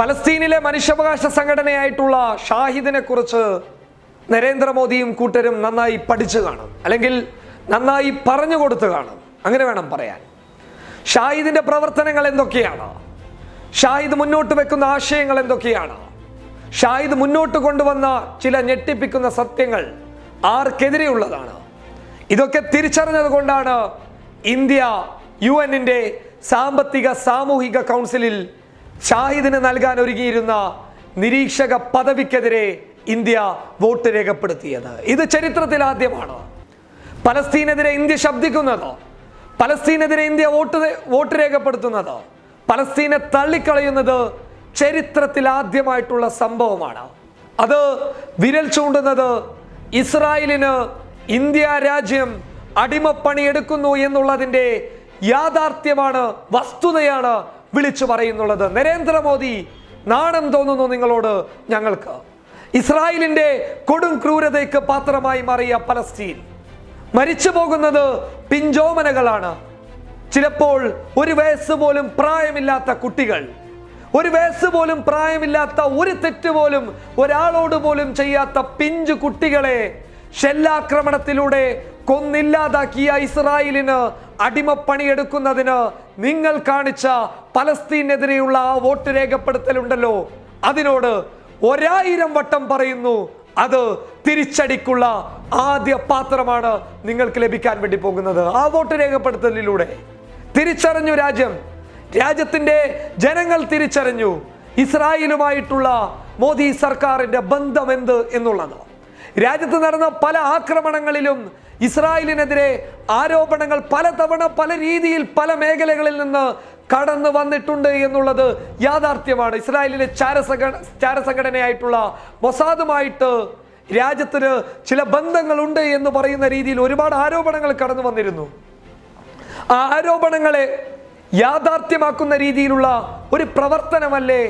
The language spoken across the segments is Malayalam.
പലസ്തീനിലെ മനുഷ്യാവകാശ സംഘടനയായിട്ടുള്ള ഷാഹിദിനെ കുറിച്ച് നരേന്ദ്രമോദിയും കൂട്ടരും നന്നായി പഠിച്ചു കാണും. അല്ലെങ്കിൽ നന്നായി പറഞ്ഞു കൊടുത്തു കാണും. അങ്ങനെ വേണം പറയാൻ. ഷാഹിദിന്റെ പ്രവർത്തനങ്ങൾ എന്തൊക്കെയാണ്? ഷാഹിദ് മുന്നോട്ട് വെക്കുന്ന ആശയങ്ങൾ എന്തൊക്കെയാണ്? ഷാഹിദ് മുന്നോട്ട് കൊണ്ടുവന്ന ചില ഞെട്ടിപ്പിക്കുന്ന സത്യങ്ങൾ ആർക്കെതിരെയുള്ളതാണ്? ഇതൊക്കെ തിരിച്ചറിഞ്ഞത് കൊണ്ടാണ് ഇന്ത്യ യു എന്നിന്റെ സാമ്പത്തിക സാമൂഹിക കൗൺസിലിൽ ഷാഹിദിന് നൽകാൻ ഒരുങ്ങിയിരുന്ന നിരീക്ഷക പദവിക്കെതിരെ ഇന്ത്യ വോട്ട് രേഖപ്പെടുത്തിയത്. ഇത് ചരിത്രത്തിൽ ആദ്യമാണ്? പലസ്തീനെതിരെ ഇന്ത്യ ശബ്ദിക്കുന്നതോ? പലസ്തീനെതിരെ ഇന്ത്യ വോട്ട് വോട്ട് രേഖപ്പെടുത്തുന്നതോ? പലസ്തീനെ തള്ളിക്കളയുന്നത് ചരിത്രത്തിൽ ആദ്യമായിട്ടുള്ള സംഭവമാണ്? അത് വിരൽ ചൂണ്ടുന്നത് ഇസ്രായേലിന് ഇന്ത്യ രാജ്യം അടിമപ്പണി എടുക്കുന്നു എന്നുള്ളതിന്റെ യാഥാർത്ഥ്യമാണ് വസ്തുതയാണ് വിളിച്ചു പറയുന്നുള്ളത്. നരേന്ദ്രമോദി നാണം തോന്നുന്നു നിങ്ങളോട് ഞങ്ങൾക്ക്. ഇസ്രായേലിന്റെ കൊടും ക്രൂരതയ്ക്ക് പാത്രമായി മാറിയ പലസ്തീൻ. മരിച്ചു പോകുന്നത് പിഞ്ചോമനകളാണ്. ചിലപ്പോൾ ഒരു വയസ്സ് പോലും പ്രായമില്ലാത്ത കുട്ടികൾ. ഒരു വയസ്സ് പോലും പ്രായമില്ലാത്ത ഒരു തെറ്റ് പോലും ഒരാളോട് പോലും ചെയ്യാത്ത പിഞ്ചു കുട്ടികളെ ഷെല്ലാക്രമണത്തിലൂടെ കൊന്നില്ലാതാക്കിയ ഇസ്രായേലിന് അടിമപ്പണിയെടുക്കുന്നതിന് നിങ്ങൾ കാണിച്ച പലസ്തീനെതിരെയുള്ള ആ വോട്ട് രേഖപ്പെടുത്തലുണ്ടല്ലോ. അതിനോട് ഒരായിരം വട്ടം പറയുന്നു. അത് തിരിച്ചടിക്കുള്ള ആദ്യ പാത്രമാണ് നിങ്ങൾക്ക് ലഭിക്കാൻ വേണ്ടി പോകുന്നത്. ആ വോട്ട് രേഖപ്പെടുത്തലിലൂടെ തിരിച്ചറിഞ്ഞു രാജ്യം. രാജ്യത്തിന്റെ ജനങ്ങൾ തിരിച്ചറിഞ്ഞു. ഇസ്രായേലുമായിട്ടുള്ള മോദി സർക്കാരിന്റെ ബന്ധം എന്ത് എന്നുള്ളത്. രാജ്യത്ത് നടന്ന പല ആക്രമണങ്ങളിലും ഇസ്രായേലിനെതിരെ ആരോപണങ്ങൾ പലതവണ പല രീതിയിൽ പല മേഖലകളിൽ നിന്ന് കടന്നു വന്നിട്ടുണ്ട് എന്നുള്ളത് യാഥാർത്ഥ്യമാണ്. ഇസ്രായേലിലെ ചാരസംഘ ചാരസംഘടനയായിട്ടുള്ള മൊസാദുമായിട്ട് രാജ്യത്തിന് ചില ബന്ധങ്ങളുണ്ട് എന്ന് പറയുന്ന രീതിയിൽ ഒരുപാട് ആരോപണങ്ങൾ കടന്നു വന്നിരുന്നു. ആ ആരോപണങ്ങളെ യാഥാർത്ഥ്യമാക്കുന്ന രീതിയിലുള്ള ഒരു പ്രവർത്തനമല്ലേ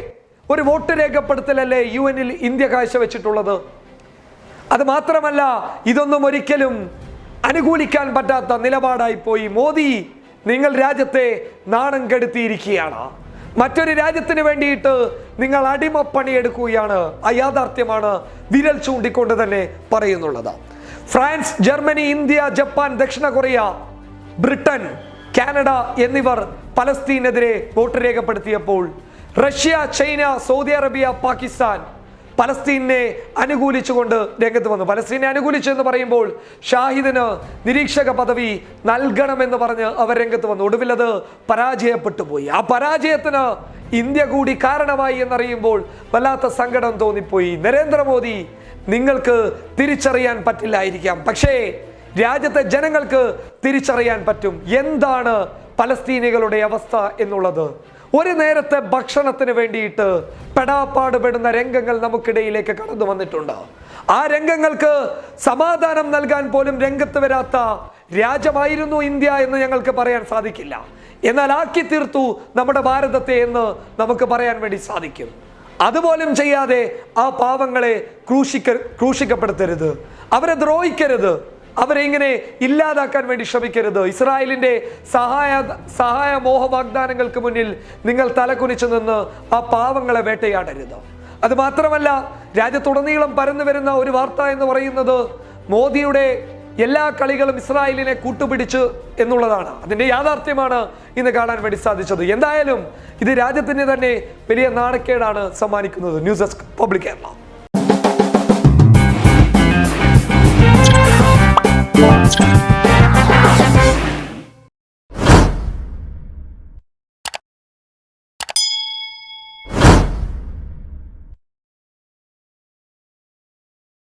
ഒരു വോട്ട് രേഖപ്പെടുത്തലല്ലേ യു എനിൽ ഇന്ത്യ കാഴ്ചവെച്ചിട്ടുള്ളത്? അത് മാത്രമല്ല ഇതൊന്നും ഒരിക്കലും അനുകൂലിക്കാൻ പറ്റാത്ത നിലപാടായി പോയി മോദി നിങ്ങൾ രാജ്യത്തെ നാണം കെടുത്തിയിരിക്കുകയാണ്. മറ്റൊരു രാജ്യത്തിന് വേണ്ടിയിട്ട് നിങ്ങൾ അടിമപ്പണിയെടുക്കുകയാണ് ആ യാഥാർത്ഥ്യമാണ് വിരൽ ചൂണ്ടിക്കൊണ്ട് തന്നെ പറയുന്നുള്ളത്. ഫ്രാൻസ് ജർമ്മനി ഇന്ത്യ ജപ്പാൻ ദക്ഷിണ കൊറിയ ബ്രിട്ടൻ കാനഡ എന്നിവർ പലസ്തീനെതിരെ vote രേഖപ്പെടുത്തിയപ്പോൾ Russia China Saudi Arabia Pakistan പലസ്തീനെ അനുകൂലിച്ചുകൊണ്ട് രംഗത്ത് വന്നു. പലസ്തീനെ അനുകൂലിച്ചെന്ന് പറയുമ്പോൾ ഷാഹിദിന് നിരീക്ഷക പദവി നൽകണമെന്ന് പറഞ്ഞ് അവർ രംഗത്ത് വന്നു. ഒടുവിൽ അത് പരാജയപ്പെട്ടു പോയി. ആ പരാജയത്തിന് ഇന്ത്യ കൂടി കാരണമായി എന്നറിയുമ്പോൾ വല്ലാത്ത സങ്കടം തോന്നിപ്പോയി. നരേന്ദ്രമോദി നിങ്ങൾക്ക് തിരിച്ചറിയാൻ പറ്റില്ലായിരിക്കാം. പക്ഷേ രാജ്യത്തെ ജനങ്ങൾക്ക് തിരിച്ചറിയാൻ പറ്റും. എന്താണ് പലസ്തീനികളുടെ അവസ്ഥ എന്നുള്ളത്? ഒരു നേരത്തെ ഭക്ഷണത്തിന് വേണ്ടിയിട്ട് പെടാപ്പാടുപെടുന്ന രംഗങ്ങൾ നമുക്കിടയിലേക്ക് കടന്നു വന്നിട്ടുണ്ട്. ആ രംഗങ്ങൾക്ക് സമാധാനം നൽകാൻ പോലും രംഗത്ത് വരാത്ത രാജ്യമായിരുന്നു ഇന്ത്യ എന്ന് ഞങ്ങൾക്ക് പറയാൻ സാധിക്കില്ല. എന്നാൽ ആക്കി തീർത്തു നമ്മുടെ ഭാരതത്തെ എന്ന് നമുക്ക് പറയാൻ വേണ്ടി സാധിക്കും. അതുപോലും ചെയ്യാതെ ആ പാവങ്ങളെ ക്രൂശിക്ക ക്രൂശിക്കപ്പെടുത്തരുത്. അവരെ ദ്രോഹിക്കരുത്. അവരെ ഇങ്ങനെ ഇല്ലാതാക്കാൻ വേണ്ടി ശ്രമിക്കരുത്? ഇസ്രായേലിന്റെ സഹായ സഹായ മോഹ വാഗ്ദാനങ്ങൾക്ക് മുന്നിൽ നിങ്ങൾ തലകുനിച്ചു നിന്ന് ആ പാവങ്ങളെ വേട്ടയാടരുത്. അത് മാത്രമല്ല രാജ്യത്തുടനീളം പരന്നു വരുന്ന ഒരു വാർത്ത എന്ന് പറയുന്നത് മോദിയുടെ എല്ലാ കളികളും ഇസ്രായേലിനെ കൂട്ടുപിടിച്ച് എന്നുള്ളതാണ്. അതിന്റെ യാഥാർത്ഥ്യമാണ് ഇന്ന് കാണാൻ വേണ്ടി സാധിച്ചത്. എന്തായാലും ഇത് രാജ്യത്തിന് തന്നെ വലിയ നാണക്കേടാണ് സമ്മാനിക്കുന്നത്. News desk public Kerala.